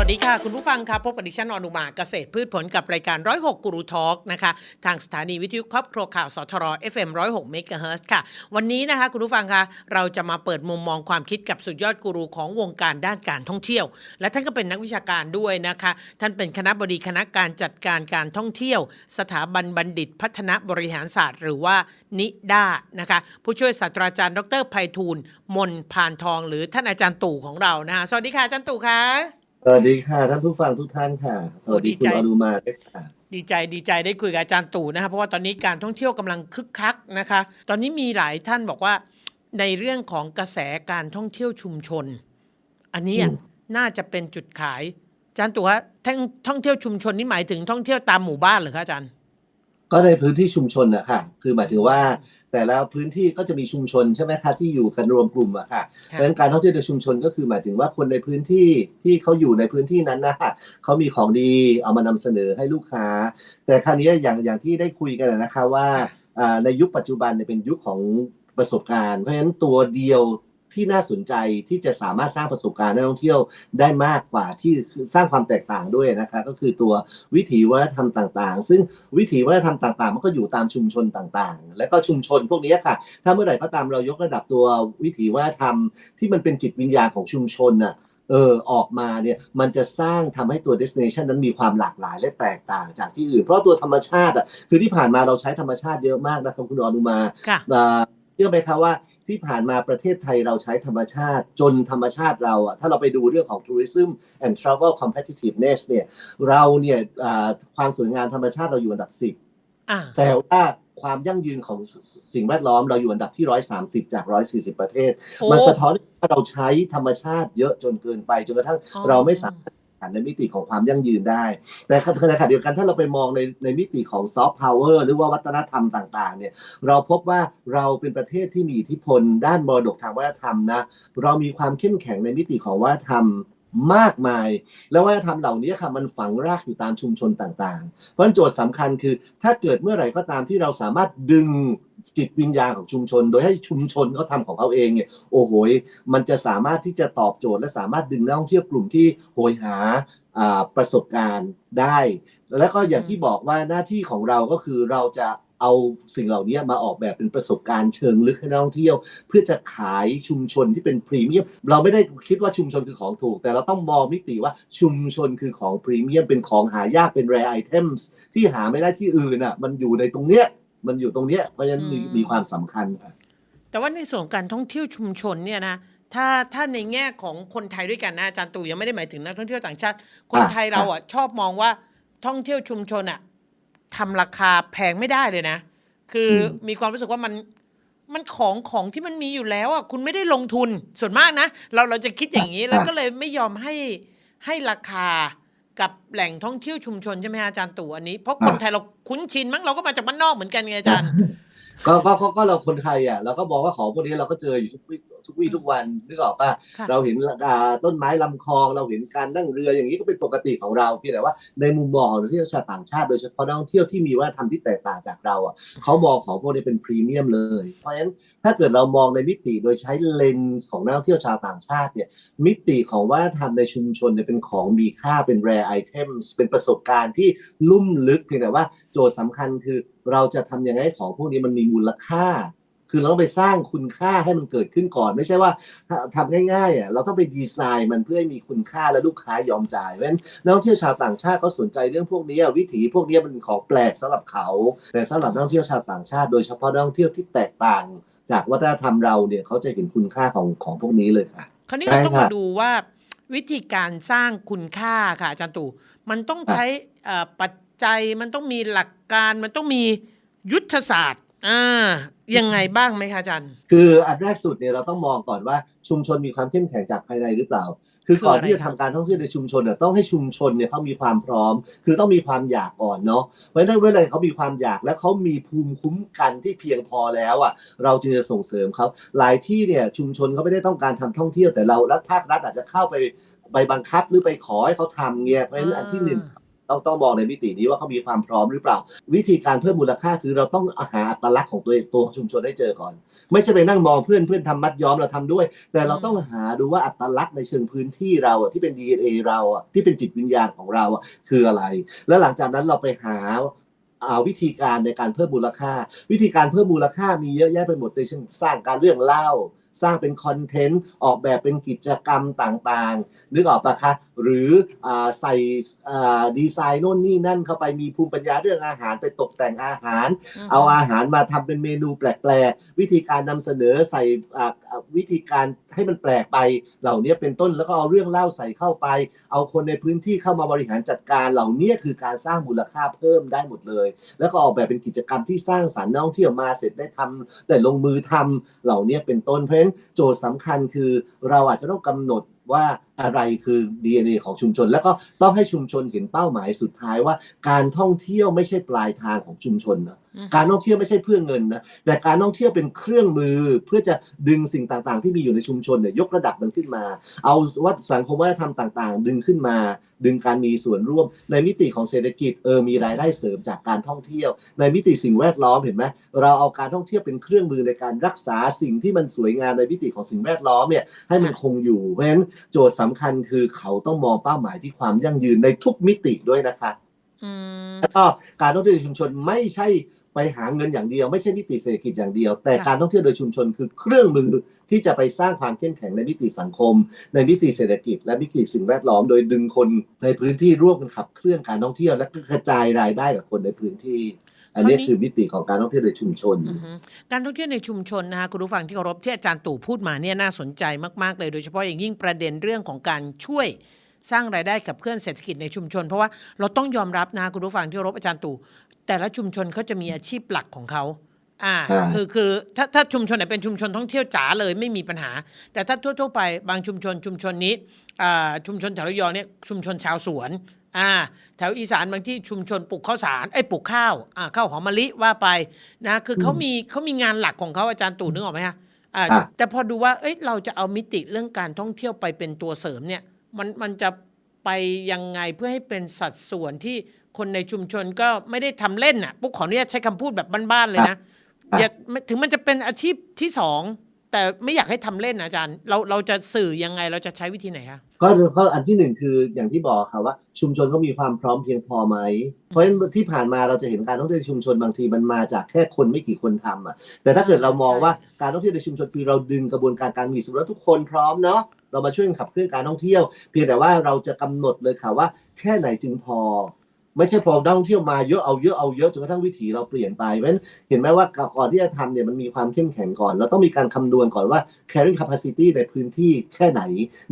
วัสดีค่ะ คุณผู้ฟังครับพบกับดิฉันอนุมาเกษตรพืชผลกับรายการ 106กูรูทอล์กนะคะทางสถานีวิทยุครอบครัวข่าวสทร FM 106เมกะเฮิร์ค่ะ วันนี้นะคะคุณผู้ฟังคะเราจะมาเปิดมุมมองความคิดกับสุดยอดกูรูของวงการด้านการท่องเที่ยว และท่านก็เป็นนักวิชาการด้วยนะคะ ท่านเป็นคณะบดีคณะการจัดการการท่องเที่ยว สถาบันบัณฑิตพัฒนบริหารศาสตร์ หรือว่านิด้านะคะผู้ช่วยศาสตราจารย์ดรไพฑูรย์มนพานทอง หรือท่านอาจารย์ตู่ของเรานะคะสวัสดีค่ะอาจารย์ตู่ค่ะ สวัสดีค่ะท่านผู้ฟังทุกท่านค่ะ สวัสดีดีคุณใจอนุมาด้วยค่ะ ดีใจดีใจได้คุยกับอาจารย์ตู่นะคะเพราะว่าตอนนี้การท่องเที่ยวกำลังคึกคักนะคะ ตอนนี้มีหลายท่านบอกว่า ในเรื่องของกระแสการท่องเที่ยวชุมชน อันนี้อะอืมน่าจะเป็นจุดขายอาจารย์ตู่ว่าท่องท่องเที่ยวชุมชนนี่หมายถึงท่องเที่ยวตามหมู่บ้านเหรือคะอาจารย์ ก็ในพื้นที่ชุมชนนะคะคือหมายถึงว่าแต่ละพื้นที่ก็จะมีชุมชนใช่ไหมคะที่อยู่กันรวมกลุ่มอะค่ะเพราะฉะนั้นการท่องเที่ยวในชุมชนก็คือหมายถึงว่าคนในพื้นที่ที่เขาอยู่ในพื้นที่นั้นนะคะเขามีของดีเอามานำเสนอให้ลูกค้า แต่คราวนี้อย่างอย่างที่ได้คุยกันนะคะว่าค่ะอ่าในยุคปัจจุบันเนี่ยเป็นยุคของประสบการณ์ เพราะฉะนั้นตัวเดียว ที่น่าสนใจที่จะสามารถสร้างประสบการณ์ให้นักท่องเที่ยวได้มากกว่าที่คือสร้างความแตกต่างด้วยนะคะก็คือตัววิถีวัฒนธรรมต่างๆ ซึ่งวิถีวัฒนธรรมต่างๆ มันก็อยู่ตามชุมชนต่างๆ และก็ชุมชนพวกนี้ค่ะ ถ้าเมื่อไหร่ก็ตามเรายกระดับตัววิถีวัฒนธรรม ที่มันเป็นจิตวิญญาณของชุมชนน่ะเออออกมาเนี่ยมันจะสร้างทำให้ตัว destination นั้นมีความหลากหลายและแตกต่างจากที่อื่น เพราะตัวธรรมชาติอะคือที่ผ่านมาเราใช้ธรรมชาติเยอะมากนะครับคุณอนุมาค่ะอ่าเชื่อไหมครับว่า ที่ผ่านมาประเทศไทยเราใช้ธรรมชาติ จนธรรมชาติเราอะถ้าเราไปดูเรื่องของ tourism and travel competitiveness เนี่ยเราเนี่ยอ่าความสวยงามธรรมชาติเราอยู่อันดับ10อ่าแต่ว่าความยั่งยืนของสสิ่งแวดล้อมเราอยู่อันดับที่ 130 จาก 140 ประเทศโอ้มันสะท้อนว่าเราใช้ธรรมชาติเยอะจนเกินไป จนกระทั่งอ๋อเราไม่สามารถแข่งขัน ในมิติของความยั่งยืนได้แต่ในขณะเดียวกันถ้าเราไปมองในในมิติของซอฟต์พาวเวอร์หรือว่าวัฒนธรรมต่างๆเนี่ยเราพบว่าเราเป็นประเทศที่มีอิทธิพล ด้านมรดกทางวัฒนธรรมนะเรามีความเข้มแข็งในมิติของวัฒนธรรมมากมาย แล้ววัฒนธรรมเหล่านี้ค่ะมันฝังรากอยู่ตามชุมชนต่างๆ เพราะฉะนั้นโจทย์สำคัญคือ ถ้าเกิดเมื่อไหร่ก็ตามที่เราสามารถดึง จิตวิญญาณของชุมชน โดยให้ชุมชนเขาทำของเขาเองเนี่ยโอ้โหมันจะสามารถที่จะตอบโจทย์ และสามารถดึงนักท่องเที่ยวกลุ่มที่โหยหาอ่าประสบการณ์ได้ แล้วก็อย่างที่บอกว่าหน้าที่ของเราก็คือเราจะเอาสิ่งเหล่านี้มาออกแบบเป็นประสบการณ์เชิงลึกให้นักท่องเที่ยว เพื่อจะขายชุมชนที่เป็นพรีเมียมเราไม่ได้คิดว่าชุมชนคือของถูก แต่เราต้องมองมิติว่าชุมชนคือของพรีเมียมเป็นของหายากเป็น rare items ที่หาไม่ได้ที่อื่นอะมันอยู่ในตรงเนี้ย มันอยู่ตรงเนี้ยเพราะฉะนั้นมีอืมมีความสำคัญค่ะแต่ว่าในส่วนของการท่องเที่ยวชุมชนเนี่ยนะถ้าถ้าในแง่ของคนไทยด้วยกันนะอาจารย์ตู่ยังไม่ได้หมายถึงนักท่องเที่ยวต่างชาติ คนอะไทยเราอะชอบมองว่าท่องเที่ยวชุมชนอะทำราคาแพงไม่ได้เลยนะ คืออมีความรู้สึกว่ามันมันของของที่มันมีอยู่แล้วอะคุณไม่ได้ลงทุนส่วนมากนะ เราเราจะคิดอย่างนี้แล้วก็เลยไม่ยอมให้ให้ราคา กับแหล่งท่องเที่ยวชุมชนใช่ไหมฮะอาจารย์ตู่อันนี้เพราะคนไทยเราคุ้นชินมั้งเราก็มาจากบ้านนอกเหมือนกันไงอาจารย์ ก็ก็ก็ก็เราคนไทยอะเราก็บอกว่าของพวกนี้เราก็เจออยู่ทุกวี่ ทุกวี่ทุกวันนึกออกป่ะค่ะเราเห็นอ่าต้นไม้ลำคลองเราเห็นการนั่งเรืออย่างนี้ก็เป็นปกติของเราเพียงแต่ว่าในมุมมองของนักท่องเที่ยวชาวต่างชาติโดยเฉพาะนักท่องเที่ยวที่มีวัฒนธรรมที่แตกต่างจากเราอะเขามองของพวกนี้เป็นพรีเมียมเลย เพราะฉะนั้นถ้าเกิดเรามองในมิติโดยใช้เลนส์ของนักท่องเที่ยวชาวต่างชาติเนี่ยมิติของวัฒนธรรมในชุมชนเนี่ยเป็นของมีค่าเป็น rare items เป็นประสบการณ์ที่ลุ่มลึกเพียงแต่ว่าโจทย์สำคัญคือเราจะทำยังไงให้ของพวกนี้มันมีมูลค่า คือเราต้องไปสร้างคุณค่าให้มันเกิดขึ้นก่อน ไม่ใช่ว่าทำง่ายๆอะเราต้องไปดีไซน์มันเพื่อให้มีคุณค่าและลูกค้ายอมจ่ายเพราะฉะนั้นนักท่องเที่ยวชาวต่างชาติก็สนใจเรื่องพวกนี้อะวิถีพวกนี้มันเป็นของแปลกสำหรับเขา แต่สำหรับนักท่องเที่ยวชาวต่างชาติโดยเฉพาะนักท่องเที่ยวที่แตกต่าง จากวัฒนธรรมเราเนี่ยเขาจะเห็นคุณค่าของของพวกนี้เลยค่ะ คราวนี้เราต้องใช่มาค่ะดูว่าวิธีการสร้างคุณค่าค่ะอาจารย์ตู่มันต้องใช้เอ่อปัจจัยมันต้องมีหลักการมันต้องมียุทธศาสตร์ อ่ายังไงบ้างไหมคะอาจารย์คืออันแรกสุดเนี่ยเราต้องมองก่อนว่าชุมชนมีความเข้มแข็งจากภายในหรือเปล่า คือก่อนคืออะไรที่จะทำการท่องเที่ยวในชุมชนเนี่ยต้องให้ชุมชนเนี่ยเขามีความพร้อม คือต้องมีความอยากก่อนเนาะเพราะฉะนั้นเวลาเขามีความอยากและเขามีภูมิคุ้มกันที่เพียงพอแล้วอะเราจึงจะส่งเสริมเขาหลายที่เนี่ยชุมชนเขาไม่ได้ต้องการทำท่องเที่ยวแต่เรารัฐภาครัฐอาจจะเข้าไปไปบังคับหรือไปขอให้เขาทำเงี้ยเพราะฉะนั้นอันที่หนึ่ง ต้องต้องมองในมิตินี้ว่าเขามีความพร้อมหรือเปล่า วิธีการเพิ่มมูลค่าคือเราต้องหาอัตลักษณ์ของตัวตัวชุมชนให้เจอก่อน ไม่ใช่ไปนั่งมองเพื่อนเพื่อนทำมัดย้อมเราทำด้วย แต่เราต้องหาดูว่าอัตลักษณ์ในเชิงพื้นที่เราที่เป็น DNA เราที่เป็นจิตวิญญาณของเราคืออะไร แล้วหลังจากนั้นเราไปหาอ่าวิธีการในการเพิ่มมูลค่า วิธีการเพิ่มมูลค่ามีเยอะแยะไปหมดในเช่นสร้างการเรื่องเล่า สร้างเป็นคอนเทนต์ออกแบบเป็นกิจกรรมต่างๆ นึกออกปะคะ หรืออาใส่อ่าดีไซน์โน่นนี่นั่นเข้าไปมีภูมิปัญญาเรื่องอาหารไปตกแต่งอาหาร เอาอาหารมาทำเป็นเมนูแปลกๆ วิธีการนำเสนอใส่อ่าอ่าวิธีการให้มันแปลกไป เหล่านี้เป็นต้นแล้วก็เอาเรื่องเล่าใส่เข้าไป เอาคนในพื้นที่เข้ามาบริหารจัดการเหล่านี้คือการสร้างมูลค่าเพิ่มได้หมดเลย แล้วก็ออกแบบเป็นกิจกรรมที่สร้างสรรค์นักท่องเที่ยวมาเสร็จได้ทำได้ลงมือทำเหล่านี้เป็นต้นเพราะฉะนั้นโจทย์สำคัญคือเราอาจจะต้องกำหนดว่าอะไรคือ DNA ของชุมชน แล้วก็ต้องให้ชุมชนเห็นเป้าหมายสุดท้ายว่า การท่องเที่ยวไม่ใช่ปลายทางของชุมชนนะ การท่องเที่ยวไม่ใช่เพื่อเงินนะแต่การท่องเที่ยวเป็นเครื่องมือเพื่อจะดึงสิ่งต่างๆ ที่มีอยู่ในชุมชนเนี่ยยกระดับมันขึ้นมา เอาวัฒนสังคมวัฒนธรรมต่างๆ ดึงขึ้นมา ดึงการมีส่วนร่วม ในมิติของเศรษฐกิจเออมีรายได้เสริมจากการท่องเที่ยว ในมิติสิ่งแวดล้อมเห็นไหมเราเอาการท่องเที่ยวเป็นเครื่องมือในการรักษาสิ่งที่มันสวยงามในมิติของสิ่งแวดล้อมเนี่ยให้มันคงอยู่เพราะฉะนั้นโจทย์สำคัญคือเขาต้องมองเป้าหมายที่ความยั่งยืนในทุกมิติด้วยนะคะอืมแล้วก็การท่องเที่ยวในชุมชนไม่ใช่ ไปหาเงินอย่างเดียวไม่ใช่มิติเศรษฐกิจอย่างเดียว แต่ค่ะการท่องเที่ยวโดยชุมชนคือเครื่องมือที่จะไปสร้างความเข้มแข็งในมิติสังคม ในมิติเศรษฐกิจ และมิติสิ่งแวดล้อมโดยดึงคนในพื้นที่ร่วมกันขับเคลื่อนการท่องเที่ยว และก็กระจายรายได้กับคนในพื้นที่ อันนี้คือมิติของการท่องเที่ยวโดยชุมชนอือฮึการท่องเที่ยวในชุมชนนะคะคุณผู้ฟังที่เคารพที่อาจารย์ตู่พูดมาเนี่ยน่าสนใจมากๆเลยโดยเฉพาะอย่างยิ่งประเด็นเรื่องของการช่วยสร้างรายได้กับเคลื่อนเศรษฐกิจในชุมชน เพราะว่าเราต้องยอมรับนะคะคุณผู้ฟังที่เคารพอาจารย์ตู่ แต่ละชุมชนเขาจะมีอาชีพหลักของเขาอ่าอ่าคือคือถ้าถ้าชุมชนไหนเป็นชุมชนท่องเที่ยวจ๋าเลยไม่มีปัญหา แต่ถ้าทั่วๆไปบางชุมชนชุมชนนี้อ่าชุมชนแถวระยองเนี่ยชุมชนชาวสวนอ่าแถวอีสานบางที่ชุมชนปลูกข้าวสารไอ้ยปลูกข้าวอ่าข้าวหอมมะลิว่าไปนะคือเขามีเขามีงานหลักของเขาอาจารย์ตู่นึกออกไหมฮะอ่าอะแต่พอดูว่าเอ้ยเราจะเอามิติเรื่องการท่องเที่ยวไปเป็นตัวเสริมเนี่ยมันมันจะ ไปยังไงเพื่อให้เป็นสัดส่วนที่คนในชุมชนก็ไม่ได้ทำเล่นน่ะปุ๊กขออนุญาตใช้คำพูดแบบบ้านๆเลยนะอย่าไม่ถึงมันจะเป็นอาชีพที่สองแต่ไม่อยากให้ทำเล่นนะอาจารย์ เราเราจะสื่อยังไงเราจะใช้วิธีไหนคะก็ก็อันที่หนึ่งคืออย่างที่บอกค่ะว่า ชุมชนเขามีความพร้อมเพียงพอไหม เพราะฉะนั้นที่ผ่านมาเราจะเห็นการท่องเที่ยวในชุมชนบางทีมันมาจากแค่คนไม่กี่คนทำอะแต่ถ้าเกิดเรามองว่าการท่องเที่ยวในชุมชนคือเราดึงกระบวนการการมีสมมติว่าทุกคนพร้อมเนาะ เรามาช่วยขับเคลื่อนการท่องเที่ยว เพียงแต่ว่าเราจะกำหนดเลยค่ะว่า แค่ไหนจึงพอ ไม่ใช่พอนักท่องเที่ยวมาเยอะเอาเยอะเอาเยอะจนกระทั่งวิถีเราเปลี่ยนไปเพราะฉะนั้นเห็นไหมว่าก่อนที่จะทำเนี่ยมันมีความเข้มแข็งก่อน เราต้องมีการคำนวณก่อนว่า carrying capacity ในพื้นที่แค่ไหน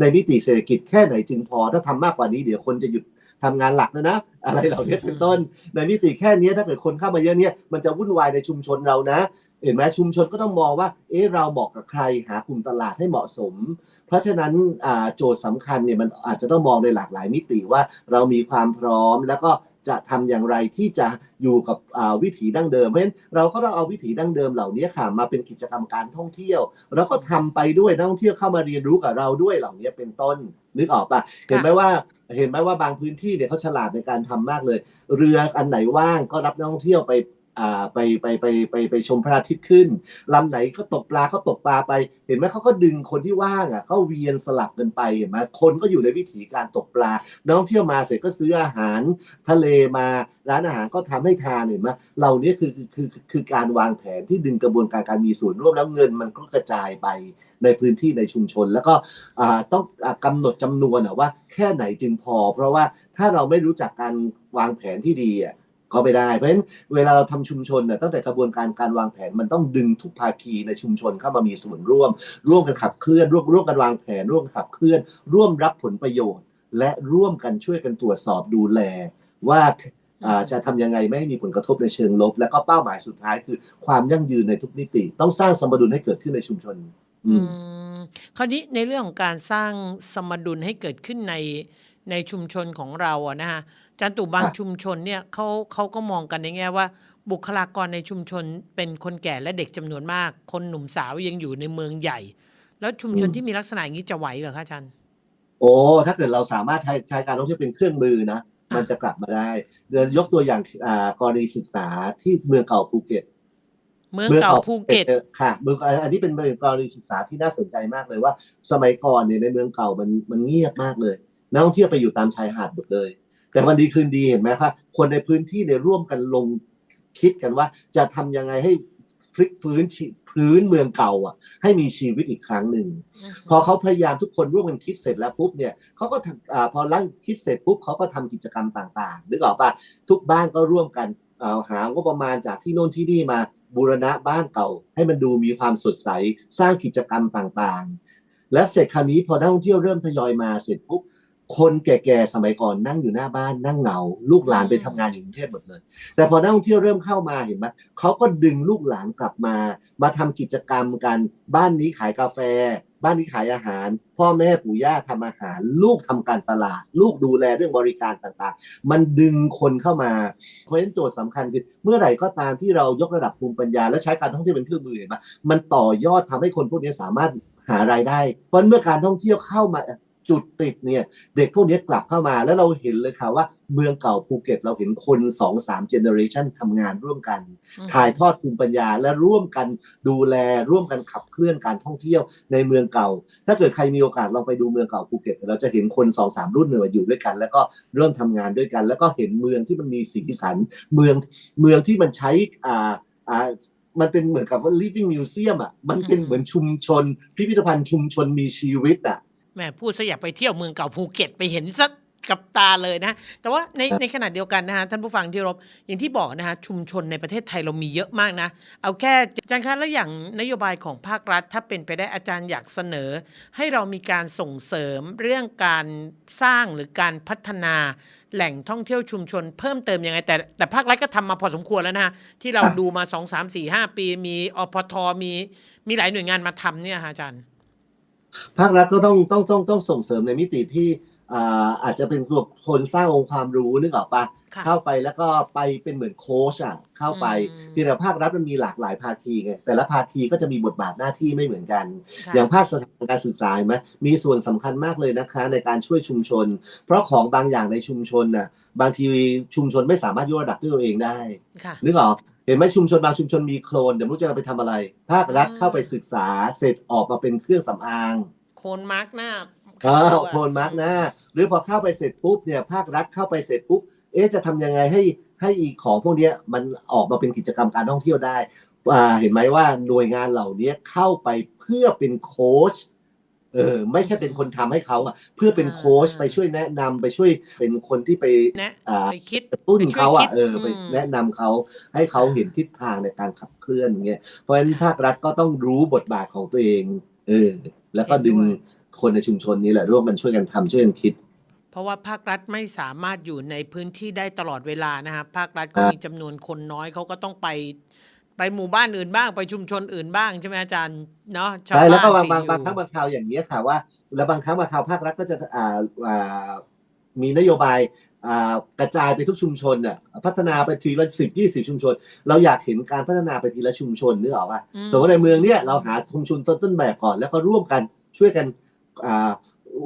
ในมิติเศรษฐกิจแค่ไหนจึงพอ ถ้าทำมากกว่านี้เดี๋ยวคนจะหยุด ทำงานหลักแล้วนะอะไรเหล่านี้เป็นต้น ในมิติแค่นี้ถ้าเกิดคนเข้ามาเยอะเนี่ยมันจะวุ่นวายในชุมชนเรานะ เห็นไหมชุมชนก็ต้องมองว่า เอ๊ะเราเหมาะกับใครหากลุ่มตลาดให้เหมาะสม เพราะฉะนั้นอ่าโจทย์สำคัญเนี่ยมันอาจจะต้องมองในหลากหลายมิติว่าเรามีความพร้อมแล้วก็ จะทำอย่างไรที่จะอยู่กับอ่าวิถีดั้งเดิม เพราะฉะนั้นเราก็ต้องเอาวิถีดั้งเดิมเหล่านี้ค่ะมาเป็นกิจกรรมการท่องเที่ยว แล้วก็ทำไปด้วยนักท่องเที่ยวเข้ามาเรียนรู้กับเราด้วยเหล่านี้เป็นต้นนึกออกปะเห็นไหมว่าเห็นไหมว่าบางพื้นที่เนี่ยเขาฉลาดในการทำมากเลย เรืออันไหนว่างก็รับนักท่องเที่ยวไปอ่า ไปไปไปไปไปชมพระอาทิตย์ขึ้นลำไหนก็ตกปลาก็ตกปลาไป เห็นไหมเขาก็ดึงคนที่ว่างอะเขาเวียนสลับกันไปเห็นไหมคนก็อยู่ในวิถีการตกปลานักท่องเที่ยวมาเสร็จก็ซื้ออาหารทะเลมาร้านอาหารก็ทำให้ทานเห็นไหมเหล่านี้คือคือคือคือการวางแผนที่ดึงกระบวนการการมีส่วนร่วมแล้วเงินมันก็กระจายไปในพื้นที่ในชุมชน แล้วก็อ่าต้องอ่ากำหนดจำนวนว่าแค่ไหนจึงพอ เพราะว่าถ้าเราไม่รู้จักการวางแผนที่ดีอะ ก็ไม่ได้ เพราะฉะนั้นเวลาเราทำชุมชนเนี่ยตั้งแต่กระบวนการการวางแผนมันต้องดึงทุกภาคีในชุมชนเข้ามามีส่วนร่วม ร่วมกันขับเคลื่อนร่วมร่วมกันวางแผนร่วมขับเคลื่อน ร่วมรับผลประโยชน์ และร่วมกันช่วยกันตรวจสอบดูแลว่าจะทำยังไงไม่ให้มีผลกระทบในเชิงลบ และก็เป้าหมายสุดท้ายคือความยั่งยืนในทุกมิติ ต้องสร้างสมดุลให้เกิดขึ้นในชุมชน อืมมคราวนี้ในเรื่องของการสร้างสมดุลให้เกิดขึ้นในในชุมชนของเราอะนะฮะ จารย์ตู่บางค่ะชุมชนเนี่ยเขาเขาก็มองกันในแง่ว่า บุคลากรในชุมชนเป็นคนแก่และเด็กจำนวนมาก คนหนุ่มสาวยังอยู่ในเมืองใหญ่ แล้วชุมชนที่มีลักษณะอย่างนี้จะไหวเหรอคะอาจารย์โอ้ถ้าเกิดเราสามารถใช้ใช้การท่องเที่ยวเป็นเครื่องมือนะมันจะกลับมาได้เดี๋ยวยกตัวอย่างอ่ากรณีศึกษาที่เมืองเก่าภูเก็ตเมืองเก่าภูเก็ตออค่ะเมืองอันนี้เป็นกรณีศึกษาที่น่าสนใจมากเลยว่า สมัยก่อนเนี่ยในเมืองเก่ามันมันเงียบมากเลยนักท่องเที่ยวไปอยู่ตามชายหาดหมดเลย แต่วันดีคืนดีเห็นไหมคะคนในพื้นที่เนี่ยร่วมกันลงคิดกันว่า จะทำยังไงให้พลิกฟื้นชีพื้นเมืองเก่าอะ ให้มีชีวิตอีกครั้งหนึ่งพอเขาพยายามทุกคนร่วมกันคิดเสร็จแล้วปุ๊บเนี่ยเขาก็ทำอาพอร่างคิดเสร็จปุ๊บเขาก็ทำกิจกรรมต่างๆนึกออกปะทุกบ้านก็ร่วมกันอ่าหางบประมาณจากที่โน่นที่นี่มาบูรณะบ้านเก่า ให้มันดูมีความสดใสสร้างกิจกรรมต่างๆ แล้วเสร็จคราวนี้พอนักท่องเที่ยวเริ่มทยอยมาเสร็จปุ๊บ คนแก่ๆสมัยก่อนนั่งอยู่หน้าบ้านนั่งเหงา ลูกหลานไปทำงานอยู่กรุงเทพหมดเลย แต่พอนักท่องเที่ยวเริ่มเข้ามาเห็นไหมเขาก็ดึงลูกหลานกลับมา มาทำกิจกรรมกันบ้านนี้ขายกาแฟ บ้านนี้ขายอาหาร พ่อแม่ปู่ย่าทำอาหาร ลูกทำการตลาด ลูกดูแลเรื่องบริการต่างๆ มันดึงคนเข้ามา เพราะฉะนั้นโจทย์สำคัญคือเมื่อไหร่ก็ตามที่เรายกระดับภูมิปัญญา และใช้การท่องเที่ยวเป็นเครื่องมือเห็นไหมมันต่อยอดทำให้คนพวกนี้สามารถหารายได้ เพราะเมื่อการท่องเที่ยวเข้ามา จุดติดเนี่ย เด็กพวกนี้กลับเข้ามาแล้วเราเห็นเลยค่ะว่าเมืองเก่าภูเก็ตเราเห็นคนสองสามเจเนอเรชันทำงานร่วมกัน ถ่ายทอดภูมิปัญญาและร่วมกันดูแลร่วมกันขับเคลื่อนการท่องเที่ยวในเมืองเก่า ถ้าเกิดใครมีโอกาสลองไปดูเมืองเก่าภูเก็ตเราจะเห็นคนสองสามรุ่นเนี่ยมาอยู่ด้วยกัน แล้วก็เริ่มทำงานด้วยกัน แล้วก็เห็นเมืองที่มันมีสีสันเมืองเมืองที่มันใช้อ่าอ่ามันเป็นเหมือนกับว่า living museum อะ มันเป็นเหมือนชุมชน พิพิธภัณฑ์ชุมชนมีชีวิตอะ แหม่พูดซะอยากไปเที่ยวเมืองเก่าภูเก็ตไปเห็นซะกับตาเลยนะ แต่ว่าในในขณะเดียวกันนะฮะท่านผู้ฟังที่เคารบอย่างที่บอกนะฮะชุมชนในประเทศไทยเรามีเยอะมากนะ เอาแค่อาจารย์คะแล้วอย่างนโยบายของภาครัฐ ถ้าเป็นไปได้อาจารย์อยากเสนอ ให้เรามีการส่งเสริมเรื่องการสร้างหรือการพัฒนาแหล่งท่องเที่ยวชุมชนเพิ่มเติมยังไง แต่แต่ภาครัฐก็ทำมาพอสมควรแล้วนะฮะที่เราอะดูมา 2 3 4 5 ปี มีอพทมีมีหลายหน่วยงานมาทำเนี่ยฮะอาจารย์ ภาครัฐก็ต้องต้องต้องต้องส่งเสริมในมิติที่อ่าอาจจะเป็นตัวคนสร้างองค์ความรู้นึกออกปะค่ะเข้าไปแล้วก็ไปเป็นเหมือนโค้ชอะเข้าไปอืมเพียงแต่ภาครัฐมันมีหลากหลายภาคีไงแต่ละภาคีก็จะมีบทบาทหน้าที่ไม่เหมือนกันค่ะอย่างภาคสถาบันการศึกษาเห็นไหมมีส่วนสำคัญมากเลยนะคะในการช่วยชุมชน เพราะของบางอย่างในชุมชนน่ะบางทีชุมชนไม่สามารถยกระดับด้วยตัวเองได้ค่ะนึกออก เห็นไหมชุมชนบางชุมชนมีโคลนเดี๋ยวไม่รู้จะเอาไปทำอะไร ภาครัฐอ่าเข้าไปศึกษาเสร็จออกมาเป็นเครื่องสำอาง โคนมาร์กหน้าเออโคลนมาร์กหน้า หรือพอเข้าไปเสร็จปุ๊บเนี่ยภาครัฐเข้าไปเสร็จปุ๊บเอ๊ะจะทำยังไงให้ให้อีของพวกเนี้ยมันออกมาเป็นกิจกรรมการท่องเที่ยวได้อ่าเห็นไหมว่าหน่วยงานเหล่านี้เข้าไปเพื่อเป็นโค้ช เออไม่ใช่เป็นคนทำให้เขาอะเพื่อเป็นโค้ชอ่าไปช่วยแนะนำไปช่วยเป็นคนที่ไปแนะอ่าไปคิดกระตุ้นไปช่วยเขาคิอะดเออไปอืมแนะนำเขาให้เขาเห็นทิศทางในการขับเคลื่อนอย่างเงี้ยเพราะฉะนั้นภาครัฐก็ต้องรู้บทบาทของตัวเองเออแล้วก็ดึงคนในชุมชนนี้แหละร่วมกันช่วยกันทำช่วยกันคิดเพราะว่าภาครัฐไม่สามารถอยู่ในพื้นที่ได้ตลอดเวลานะฮะภาครัฐก็ครับมีจำนวนคนน้อยเขาก็ต้องไป ไปหมู่บ้านอื่นบ้างไปชุมชนอื่นบ้างใช่ไหมอาจารย์เนาะชาวใช่แล้วก็บ้บานงสี่บางอยู่บางครั้งบางคราวอย่างเนี้ยค่ะว่า แล้วบางครั้งบางคราวภาครัฐก็จะอ่าอ่ามีนโยบายอ่ากระจายไปทุกชุมชนน่ะพัฒนาไปทีละสิบยี่สิบชุมชน เราอยากเห็นการพัฒนาไปทีละชุมชนนึกออกป่ะอืม สมมติในเมืองเนี้ยเราหาชุมชนต้นต้นแบบก่อน แล้วก็ร่วมกันช่วยกันอ่า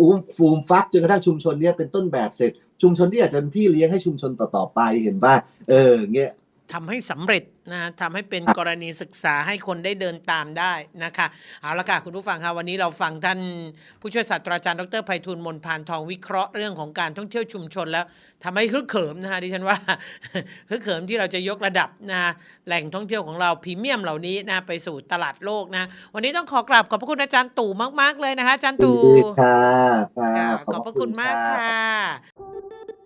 อุ้มฟูมฟักจนกระทั่งชุมชนเนี้ยเป็นต้นแบบเสร็จ ชุมชนที่อาจจะเป็นพี่เลี้ยงให้ชุมชนต่อๆไปเห็นป่ะเออเงี้ย ทำให้สำเร็จนะทำให้เป็นกรณีศึกษาให้คนได้เดินตามได้นะคะเอาละค่ะคุณผู้ฟังคะวันนี้เราฟังท่านผู้ช่วยศาสตราจารย์ดรไพฑูรย์มนพานทองวิเคราะห์เรื่องของการท่องเที่ยวชุมชนแล้วทำให้ฮึกเหิมนะคะดิฉันว่าฮึกเหิมที่เราจะยกระดับนะแหล่งท่องเที่ยวของเราพรีเมียมเหล่านี้นะไปสู่ตลาดโลกนะ วันนี้ต้องขอกราบขอบพระคุณอาจารย์ตู่มาก ๆเลยนะคะอาจารย์ยินตู่ดีค่ะค่ะค่ะขอบพระคุณมากค่ะ